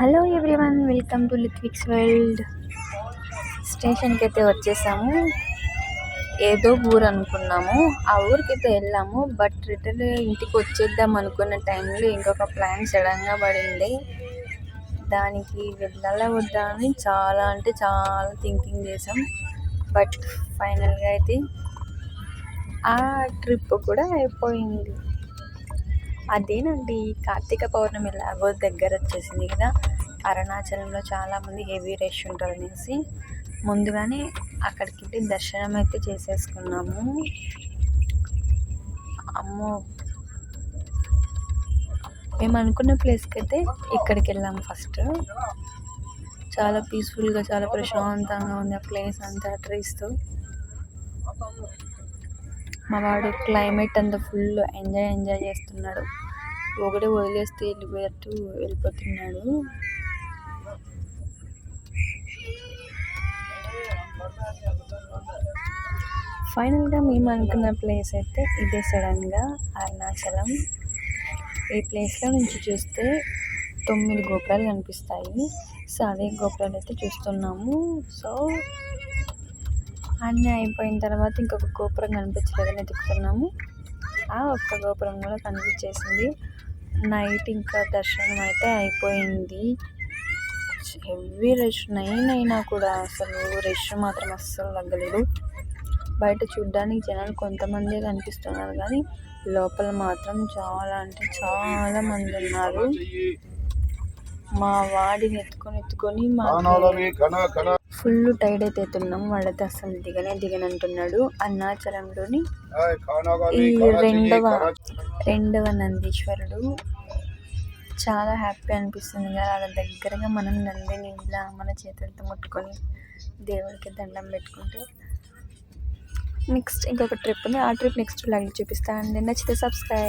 Hello everyone welcome to Lithvik's world స్టేషన్కి అయితే వచ్చేసాము. ఏదో ఊరు అనుకున్నాము. ఆ ఊరికి అయితే వెళ్ళాము బట్ రిటర్న్ ఇంటికి వచ్చేద్దాం అనుకున్న టైంలో ఇంకొక ప్లాన్ సడన్గా పడింది. దానికి వెళ్ళాలా వద్దా అని చాలా అంటే చాలా థింకింగ్ చేసాం. బట్ ఫైనల్గా అయితే ఆ ట్రిప్ కూడా అయిపోయింది. అదేనండి కార్తీక పౌర్ణమి ఎలాగో దగ్గర వచ్చేసింది కదా అరుణాచలంలో చాలామంది హెవీ రష్ ఉంటారు అనేసి ముందుగానే అక్కడికి వెళ్ళి దర్శనం అయితే చేసేసుకున్నాము. అమ్మో! మేము అనుకున్న ప్లేస్కి అయితే ఇక్కడికి వెళ్ళాము ఫస్ట్. చాలా పీస్ఫుల్గా చాలా ప్రశాంతంగా ఉంది ఆ ప్లేస్ అంతా ట్రీస్తో. మా వాడు క్లైమేట్ అంతా ఫుల్ ఎంజాయ్ ఎంజాయ్ చేస్తున్నాడు. ఒకటే వదిలేస్తే వెళ్ళిపోయేట్టు వెళ్ళిపోతున్నాడు. ఫైనల్గా మేము అనుకున్న ప్లేస్ అయితే ఇదే సడన్గా అరుణాచలం. ఈ ప్లేస్లో నుంచి చూస్తే తొమ్మిది గోపురాలు కనిపిస్తాయి. సో అదే గోపురాలు అయితే చూస్తున్నాము. సో అన్నీ అయిపోయిన తర్వాత ఇంకొక గోపురం కనిపించలేదని ఎతుకుతున్నాము ఆ ఒక్క గోపురం కూడా కనిపించేసింది. నైట్ ఇంకా దర్శనం అయితే అయిపోయింది. హెవీ రష్ నైన్ అయినా కూడా అసలు రష్ మాత్రం అస్సలు తగ్గలేదు. బయట చూడ్డానికి జనాలు కొంతమంది కనిపిస్తున్నారు కానీ లోపల మాత్రం చాలా అంటే చాలా మంది ఉన్నారు. మా వాడిని ఎత్తుకొని ఎత్తుకొని మా ఫుల్ టైర్డ్ అయితే అవుతున్నాం. వాడైతే అసలు దిగనే దిగనంటున్నాడు. అరుణాచలంలోని ఈ రెండవ రెండవ నందీశ్వరుడు. చాలా హ్యాపీ అనిపిస్తుంది కదా అలా దగ్గరగా మనం నందిని ఇలా మన చేతులతో ముట్టుకొని దేవుడికి దండం పెట్టుకుంటే. నెక్స్ట్ ఇంకొక ట్రిప్ ఉంది ఆ ట్రిప్ నెక్స్ట్ లాగ్ చూపిస్తాను. నచ్చితే సబ్స్క్రైబ్.